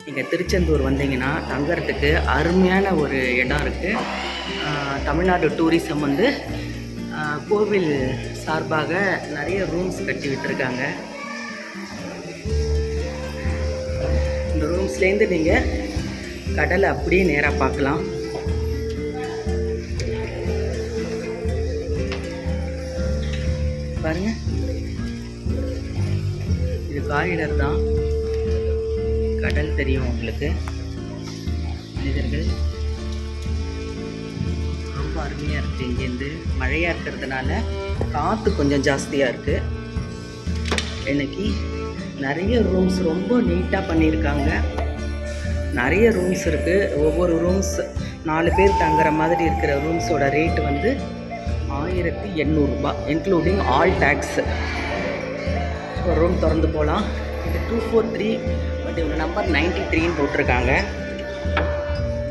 நீங்கள் திருச்செந்தூர் வந்தீங்கன்னா தங்கறதுக்கு அருமையான ஒரு இடம் இருக்குது தமிழ்நாடு டூரிசம் வந்து கோவில் சார்பாக நிறைய ரூம்ஸ் கட்டி விட்டுருக்காங்க. இந்த ரூம்ஸ்லேருந்து நீங்கள் கடலை அப்படியே நேராக பார்க்கலாம். பாருங்க. இது காரிடர் தான். கடல் தெரியும் உங்களுக்கு. மனிதர்கள் ரொம்ப அருமையாக இருக்குது இங்கேருந்து மழையாக இருக்கிறதுனால காற்று கொஞ்சம் ஜாஸ்தியாக இருக்குது இன்னைக்கு நிறைய ரூம்ஸ் ரொம்ப நீட்டாக பண்ணியிருக்காங்க. நிறைய ரூம்ஸ் இருக்குது ஒவ்வொரு ரூம்ஸ் நாலு பேர் தங்குற மாதிரி இருக்கிற ரூம்ஸோட ரேட் வந்து ஆயிரத்தி எண்ணூறுரூபா இன்க்ளூடிங் ஆல் டேக்ஸ் ஒரு ரூம் திறந்து போகலாம் இது டூ ஃபோர் த்ரீ பட் இவங்க நம்பர் நைன்டி த்ரீன்னு போட்டிருக்காங்க.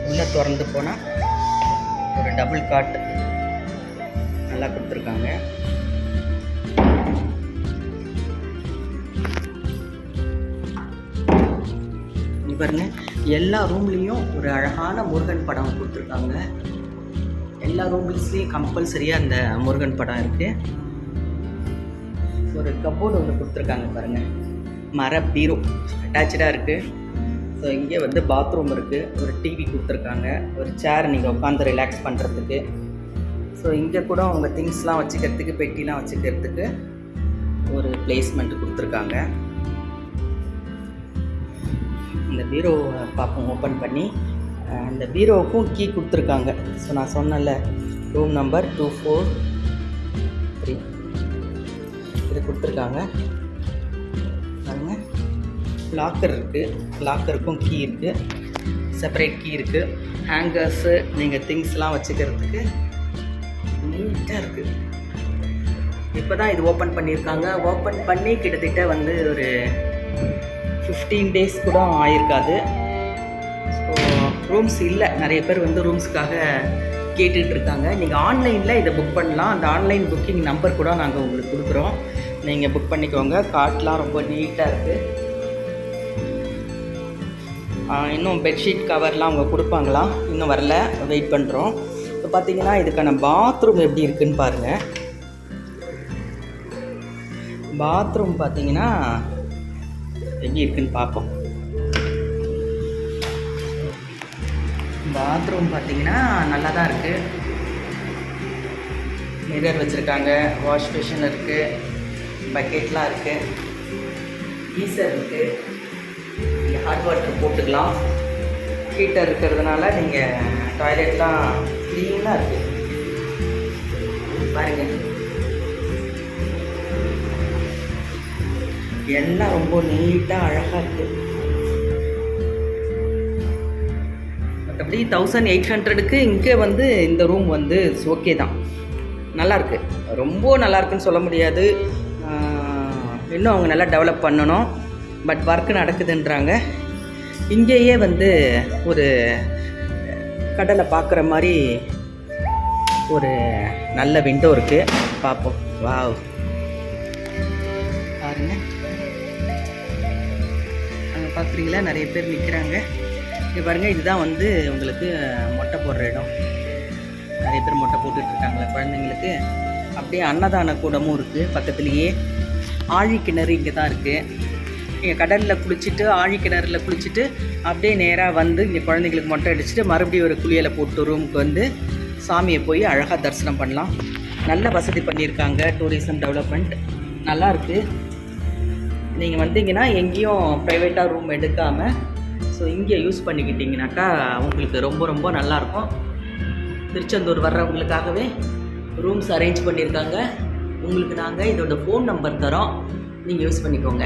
உள்ளே திறந்து போனால் ஒரு டபுள் காட் நல்லா கொடுத்துருக்காங்க. இங்க பாருங்க எல்லா ரூம்லேயும் ஒரு அழகான முருகன் படம் கொடுத்துருக்காங்க. எல்லா ரூம்ஸ்லேயும் கம்பல்சரியாக அந்த முருகன் படம் இருக்குது ஒரு கப்போர்டு ஒன்று கொடுத்துருக்காங்க பாருங்கள் மர பீரோ அட்டாச்சாக இருக்குது ஸோ இங்கே வந்து பாத்ரூம் இருக்குது ஒரு டிவி கொடுத்துருக்காங்க. ஒரு சேர் நீங்கள் உட்காந்து ரிலாக்ஸ் பண்ணுறதுக்கு ஸோ இங்கே கூட அவங்க திங்ஸ்லாம் வச்சுக்கிறதுக்கு பெட்டிலாம் வச்சுக்கிறதுக்கு ஒரு பிளேஸ்மெண்ட் கொடுத்துருக்காங்க. இந்த பீரோவை பார்ப்போம் ஓப்பன் பண்ணி. அந்த பீரோவுக்கும் கீ கொடுத்துருக்காங்க. ஸோ நான் சொன்னேன்ல room number two four three இது கொடுத்துருக்காங்க. பாருங்கள் லாக்கர் இருக்குது லாக்கருக்கும் கீ இருக்குது செப்பரேட் கீ இருக்குது ஹேங்கர்ஸு நீங்கள் திங்ஸ்லாம் வச்சுக்கிறதுக்கு நீட்டாக இருக்குது இப்போ தான் இது ஓப்பன் பண்ணியிருக்காங்க. ஓப்பன் பண்ணி கிட்டத்தட்ட வந்து ஒரு ஃபிஃப்டீன் டேஸ் கூட ஆயிருக்காது. ஸோ ரூம்ஸ் இல்லை. நிறைய பேர் வந்து ரூம்ஸுக்காக கேட்டுட்ருக்காங்க நீங்கள் ஆன்லைனில் இதை புக் பண்ணலாம். அந்த ஆன்லைன் புக்கிங் நம்பர் கூட நாங்கள் உங்களுக்கு கொடுக்குறோம். நீங்கள் புக் பண்ணிக்கோங்க. காட்லாம் ரொம்ப நீட்டாக இருக்குது இன்னும் பெட்ஷீட் கவர்லாம் அவங்க கொடுப்பாங்களா? இன்னும் வரல. வெயிட் பண்ணுறோம் இப்போ பார்த்தீங்கன்னா இதுக்கான பாத்ரூம் எப்படி இருக்குன்னு பாருங்கள் பாத்ரூம் பார்த்தீங்கன்னா எப்படி இருக்குன்னு பார்ப்போம். பாத்ரூம் பார்த்தீங்கன்னா நல்லா தான் இருக்குது மிரர் வச்சுருக்காங்க வாஷ் பேஷன் இருக்குது பக்கெட்லாம் இருக்குது ஈசர் இருக்குது நீங்கள் ஹாட் வாட்டர் போட்டுக்கலாம். ஹீட்டர் இருக்கிறதுனால நீங்கள் டாய்லெட்லாம் க்ளீனாக இருக்குது பாருங்கள் எல்லாம் ரொம்ப நீட்டாக அழகாக இருக்குது மற்றபடி தௌசண்ட் எயிட் ஹண்ட்ரடுக்கு இங்கே வந்து இந்த ரூம் வந்து ஓகே தான். நல்லாயிருக்கு ரொம்ப நல்லாயிருக்குன்னு சொல்ல முடியாது. இன்னும் அவங்க நல்லா டெவலப் பண்ணணும். பட் ஒர்க் நடக்குதுன்றாங்க. இங்கேயே வந்து ஒரு கடலை பார்க்குற மாதிரி ஒரு நல்ல விண்டோ இருக்குது பார்ப்போம். வாவ் பாருங்க. அங்கே பார்க்குறீங்களா நிறைய பேர் நிற்கிறாங்க இங்கே பாருங்கள் இதுதான் வந்து உங்களுக்கு மொட்டை போடுற இடம். நிறைய பேர் மொட்டை போட்டுட்ருக்காங்களே குழந்தைங்களுக்கு. அப்படியே அன்னதான கூடமும் இருக்குது பக்கத்துலேயே ஆழி கிணறு இங்கே தான் இருக்குது நீங்கள் கடலில் குளிச்சுட்டு ஆழிக்கிணறுல குளிச்சுட்டு அப்படியே நேராக வந்து இங்கே குழந்தைங்களுக்கு மொட்டை அடிச்சுட்டு மறுபடியும் ஒரு குளியலை போட்டு ரூமுக்கு வந்து சாமியை போய் அழகாக தரிசனம் பண்ணலாம். நல்ல வசதி பண்ணியிருக்காங்க டூரிசம் டெவலப்மெண்ட் நல்லா இருக்குது நீங்கள் வந்தீங்கன்னா எங்கேயும் ப்ரைவேட்டாக ரூம் எடுக்காமல் ஸோ இங்கே யூஸ் பண்ணிக்கிட்டிங்கனாக்கா உங்களுக்கு ரொம்ப ரொம்ப நல்லாயிருக்கும் திருச்செந்தூர் வர்றவங்களுக்காகவே ரூம்ஸ் அரேஞ்ச் பண்ணியிருக்காங்க. உங்களுக்கு நாங்கள் இதோட ஃபோன் நம்பர் தரோம். நீங்கள் யூஸ் பண்ணிக்கோங்க.